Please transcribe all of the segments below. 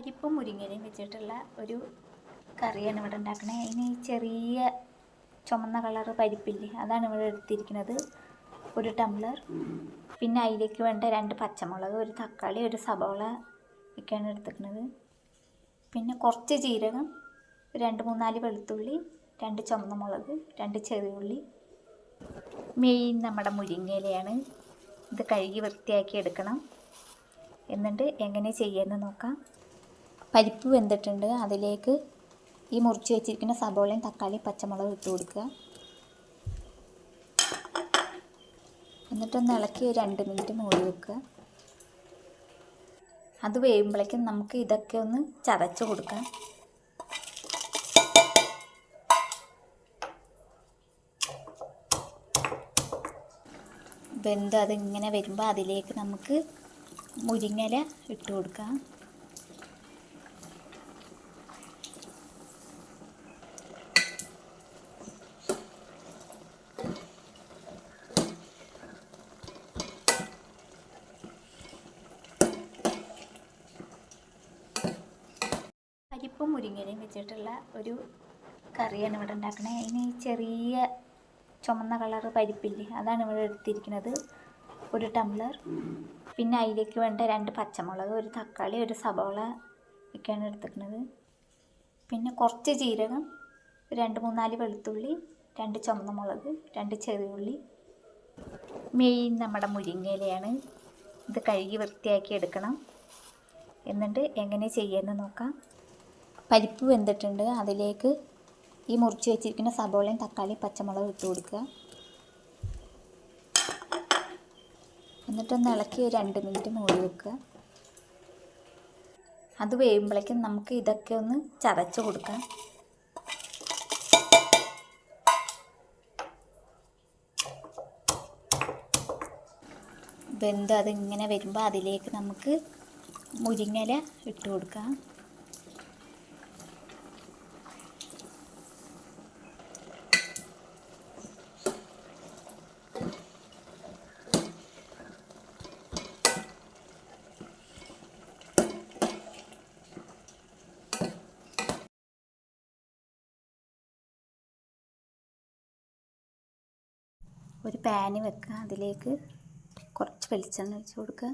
പരിപ്പും മുരിങ്ങയിലയും വെച്ചിട്ടുള്ള ഒരു കറിയാണ് ഇവിടെ ഉണ്ടാക്കുന്നത് അതിന് ചെറിയ ചുമന്ന കളറ് പരിപ്പില്ലേ അതാണ് ഇവിടെ എടുത്തിരിക്കുന്നത്. ഒരു ടംബ്ലർ പിന്നെ അതിലേക്ക് വേണ്ട രണ്ട് പച്ചമുളക് ഒരു തക്കാളി ഒരു സബോള ഒക്കെയാണ് എടുത്തിരിക്കുന്നത്. പിന്നെ കുറച്ച് ജീരകം രണ്ട് മൂന്നാൽ വെളുത്തുള്ളി രണ്ട് ചുമന്ന മുളക് രണ്ട് ചെറിയ ഉള്ളി. മെയിൻ നമ്മുടെ മുരിങ്ങയിലയാണ് ഇത് കഴുകി വൃത്തിയാക്കി എടുക്കണം. എന്നിട്ട് എങ്ങനെ ചെയ്യാമെന്ന് നോക്കാം. പരിപ്പ് വെന്തിട്ടുണ്ട്. അതിലേക്ക് ഈ മുറിച്ച് വെച്ചിരിക്കുന്ന സബോളയും തക്കാളിയും പച്ചമുളകും ഇട്ട് കൊടുക്കുക. എന്നിട്ടൊന്ന് ഇളക്കി ഒരു രണ്ട് മിനിറ്റ് മൂടി വെക്കുക. അത് വേകുമ്പോഴേക്കും നമുക്ക് ഇതൊക്കെ ഒന്ന് ചതച്ച് കൊടുക്കാം. വെന്ത് അതിങ്ങനെ വരുമ്പോൾ അതിലേക്ക് നമുക്ക് മുരിങ്ങല ഇട്ട് കൊടുക്കാം. പരിപ്പും മുരിങ്ങയിലയും വെച്ചിട്ടുള്ള ഒരു കറിയാണ് ഇവിടെ ഉണ്ടാക്കുന്നത് അതിന് ചെറിയ ചുമന്ന കളർ പരിപ്പില്ലേ അതാണ് ഇവിടെ എടുത്തിരിക്കുന്നത്. ഒരു ടംബ്ലർ. പിന്നെ അതിലേക്ക് വേണ്ട രണ്ട് പച്ചമുളക് ഒരു തക്കാളി ഒരു സബോള ഒക്കെയാണ് എടുത്തിരിക്കുന്നത്. പിന്നെ കുറച്ച് ജീരകം രണ്ട് മൂന്നാൽ വെളുത്തുള്ളി രണ്ട് ചുമന്ന മുളക് രണ്ട് ചെറിയുള്ളി മെയിൻ നമ്മുടെ മുരിങ്ങയിലയാണ് ഇത് കഴുകി വൃത്തിയാക്കി എടുക്കണം. എന്നിട്ട് എങ്ങനെ ചെയ്യാമെന്ന് നോക്കാം. പരിപ്പ് വെന്തിട്ടുണ്ട്. അതിലേക്ക് ഈ മുറിച്ച് വെച്ചിരിക്കുന്ന സബോളയും തക്കാളിയും പച്ചമുളകും ഇട്ട് കൊടുക്കുക. എന്നിട്ടൊന്ന് ഇളക്കി രണ്ട് മിനിറ്റ് മൂടി വെക്കുക. അത് വേകുമ്പോഴേക്കും നമുക്ക് ഇതൊക്കെ ഒന്ന് ചതച്ച് കൊടുക്കാം. വെന്ത് അതിങ്ങനെ വരുമ്പോൾ അതിലേക്ക് നമുക്ക് മുരിങ്ങല ഇട്ട് കൊടുക്കാം. ഒരു പാന് വെക്കുക. അതിലേക്ക് കുറച്ച് വെളിച്ചെണ്ണ ഒഴിച്ച് കൊടുക്കുക.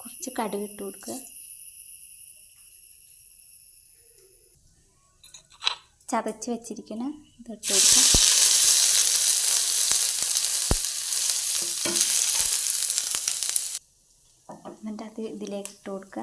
കുറച്ച് കടുക് ഇട്ട് കൊടുക്കുക. ചതച്ച് വെച്ചിരിക്കണ ഇതിട്ട് കൊടുക്കുക. എന്നിട്ട് അത് ഇതിലേക്ക് ഇട്ട് കൊടുക്കുക.